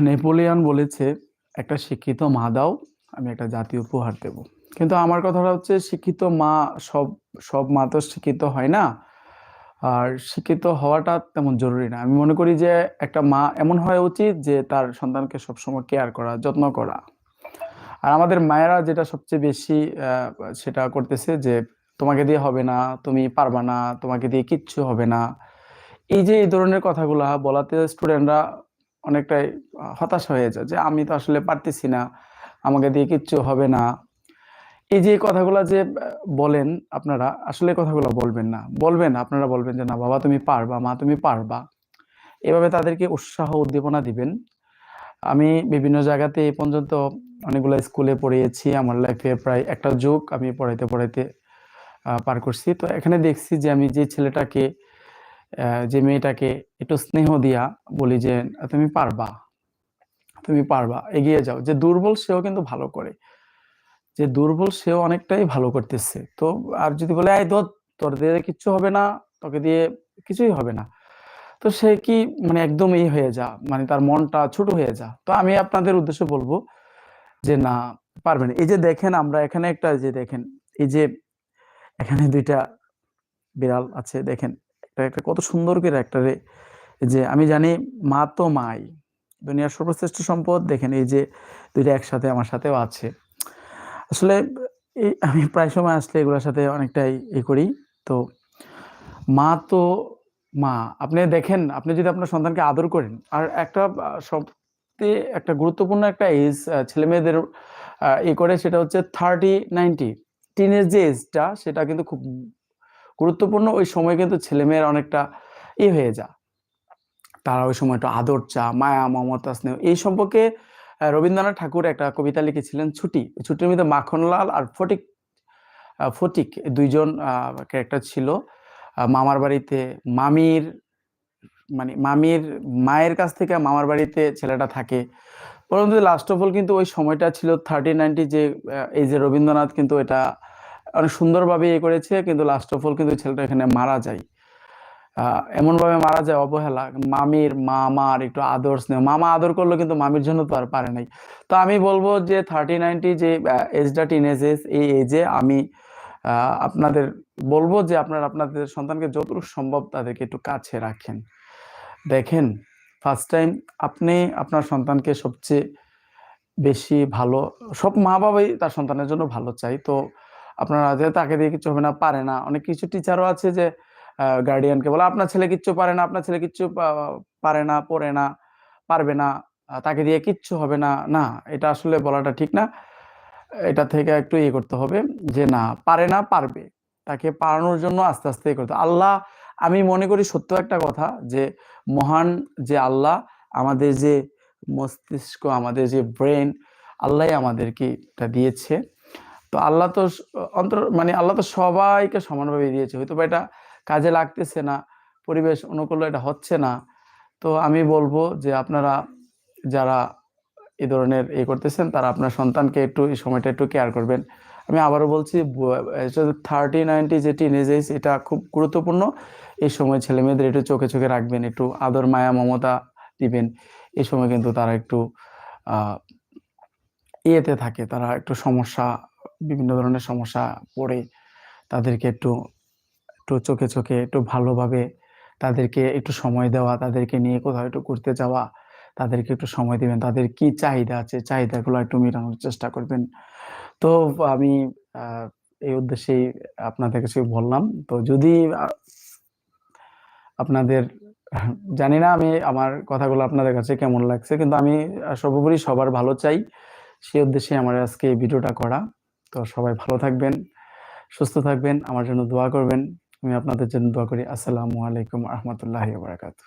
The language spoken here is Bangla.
নেপোলিয়ন বলেছে, একটা শিক্ষিত মা দাও, আমি একটা জাতীয় উপহার দেব। কিন্তু আমার কথাটা হচ্ছে, শিক্ষিত মা সব সব মা তো শিক্ষিত হয় না। আর শিক্ষিত হওয়াটা তেমন জরুরি না। আমি মনে করি যে, একটা মা এমন হওয়া উচিত যে, তার সন্তানকে সবসময় কেয়ার করা, যত্ন করা। আর আমাদের মায়েরা যেটা সবচেয়ে বেশি সেটা করতেছে যে, তোমাকে দিয়ে হবে না, তুমি পারবা না, তোমাকে দিয়ে কিচ্ছু হবে না। এই যে, এই ধরনের কথাগুলা বলাতে স্টুডেন্টরা অনেকটাই হতাশ হয়ে যায় যে আমি তো আসলে পারতেছি না, আমাকে দিয়ে কিচ্ছু হবে না। এই যে কথাগুলো যে বলেন আপনারা, আসলে কথাগুলো বলবেন না। বলবেন, আপনারা বলবেন যে, না, বাবা, তুমি পারবা, মা, তুমি পারবা। এভাবে তাদেরকে উৎসাহ, উদ্দীপনা দিবেন। আমি বিভিন্ন জায়গাতে এই পর্যন্ত অনেকগুলো স্কুলে পড়িয়েছি, আমার লাইফে প্রায় একটা যুগ আমি পড়াইতে পড়াইতে পার করছি। তো এখানে দেখছি যে, আমি যে ছেলেটাকে যে মেয়েটাকে একটু স্নেহ দিয়া বলি যে, তুমি পারবা তুমি পারবা, এগিয়ে যাও। যে দুর্বল সেও কিন্তু ভালো করে। যে দুর্বল সেও অনেকটাই ভালো করতেছে। তো আর যদি বলে, এই ধর, তোর দিয়ে কিচ্ছু হবে না, তোকে দিয়ে কিছুই হবে না। তো সে কি মানে একদম এই হয়ে যা মানে তার মনটা ছোট হয়ে যা। তো আমি আপনাদের উদ্দেশ্যে বলব যে, না পারবেন এই যে দেখেন, আমরা এখানে একটা যে দেখেন, এই যে এখানে দুইটা বিড়াল আছে, দেখেন। একটা কত সুন্দর করে একটা রে যে আমি জানি মা তো মাই। দুনিয়ার সর্বশ্রেষ্ঠ সম্পদ, দেখেন এই যে দুইটা একসাথে আমার সাথেও আছে। আসলে এই আমি প্রায় সময় আসলে এগুলোর সাথে অনেকটাই এ করি। তো মা তো মা। আপনি দেখেন, আপনি যদি আপনার সন্তানকে আদর করেন, আর একটা সবচেয়ে একটা গুরুত্বপূর্ণ একটা এজ ছেলে মেয়েদের ই করে সেটা হচ্ছে থার্টি নাইনটি টিনেজ যে এজটা সেটা কিন্তু খুব গুরুত্বপূর্ণ, ওই সময় কিন্তু ছেলে মেয়ের অনেকটা ই হয়ে যা তারা ওই সময় একটু আদর চা মায়া, মমতা, স্নেহ, এই সম্পর্কে রবীন্দ্রনাথ ঠাকুর একটা কবিতা লিখেছিলেন, ছুটি। ছুটির মধ্যে মাখনলাল আর ফটিক ফটিক দুইজন ক্যারেক্টার ছিল। মামার বাড়িতে মামির মানে মামির মায়ের কাছ থেকে মামার বাড়িতে ছেলেটা থাকে। পরন্তু লাস্ট অফ অল কিন্তু ওই সময়টা ছিল থার্টি নাইনটি যে এই যে রবীন্দ্রনাথ কিন্তু এটা অনেক সুন্দরভাবে ইয়ে করেছে, কিন্তু লাস্ট অফ অল কিন্তু ছেলেটা এখানে মারা যায়। এমনভাবে মারা যায় অবহেলা, মামির মামার একটু আদর স্নেহ। মামা আদর করল কিন্তু মামির জন্য তো আর পারে নাই। তো আমি বলব যে থার্টি নাইনটি যে এজটা টিন এজ এই এজে আমি আপনাদের বলব যে আপনারা আপনাদের সন্তানকে যতটুকু সম্ভব তাদেরকে একটু কাছে রাখেন। দেখেন ফার্স্ট টাইম আপনি আপনার সন্তানকে সবচেয়ে বেশি ভালো, সব মা বাবাই তার সন্তানের জন্য ভালো চাই তো আপনারা যে তাকে দিয়ে কিছু হবে না, পারে না। অনেক কিছু টিচারও আছে যে গার্ডিয়ানকে বলে, আপনার ছেলে কিচ্ছু পারে না, আপনার ছেলে কিচ্ছু পারে না, পড়ে না, পারবে না তাকে দিয়ে কিচ্ছু হবে না। না, এটা আসলে বলাটা ঠিক না। এটা থেকে একটু ইয়ে করতে হবে যে, না, পারে না, পারবে। তাকে পারানোর জন্য আস্তে আস্তে ইয়ে করতে। আল্লাহ, আমি মনে করি সত্য একটা কথা যে, মহান যে আল্লাহ, আমাদের যে মস্তিষ্ক, আমাদের যে ব্রেন আল্লাহ আমাদেরকে এটা দিয়েছে। তো আল্লাহ তো অন্তর মানে আল্লাহ তো সবাইকে সমানভাবে দিয়েছে হয়তো বা এটা কাজে লাগতেছে না, পরিবেশ অনুকূলে এটা হচ্ছে না। তো আমি বলব যে আপনারা যারা এই ধরনের এ করতেছেন, তারা আপনার সন্তানকে একটু, এই সময়টা একটু কেয়ার করবেন। আমি আবারও বলছি থার্টি নাইনটি যে টিনেজ এজ এটা খুব গুরুত্বপূর্ণ। এই সময় ছেলে মেয়েদের একটু চোখে চোখে রাখবেন, একটু আদর, মায়া, মমতা দিবেন। এই সময় কিন্তু তারা একটু ইয়েতে থাকে, তারা একটু সমস্যা বিভিন্ন ধরনের সমস্যা পড়ে তাদেরকে একটু একটু চোখে চোখে একটু ভালোভাবে তাদেরকে একটু সময় দেওয়া, তাদেরকে নিয়ে কোথাও একটু ঘুরতে যাওয়া, তাদেরকে একটু সময় দেবেন, তাদের কি চাহিদা আছে, চাহিদাগুলো একটু মেটানোর চেষ্টা করবেন। তো আমি এই উদ্দেশ্যেই আপনাদের কাছে বললাম। তো যদি আপনাদের, জানি না আমি আমার কথাগুলো আপনাদের কাছে কেমন লাগছে, কিন্তু আমি সর্বোপরি সবার ভালো চাই। সেই উদ্দেশ্যে আমার আজকে এই ভিডিওটা করা। তো সবাই ভালো থাকবেন, সুস্থ থাকবেন, আমার জন্য দোয়া করবেন। আমি আপনাদের জন্য দোয়া করি। আসসালামু আলাইকুম রহমতুল্লাহ বারাকাতু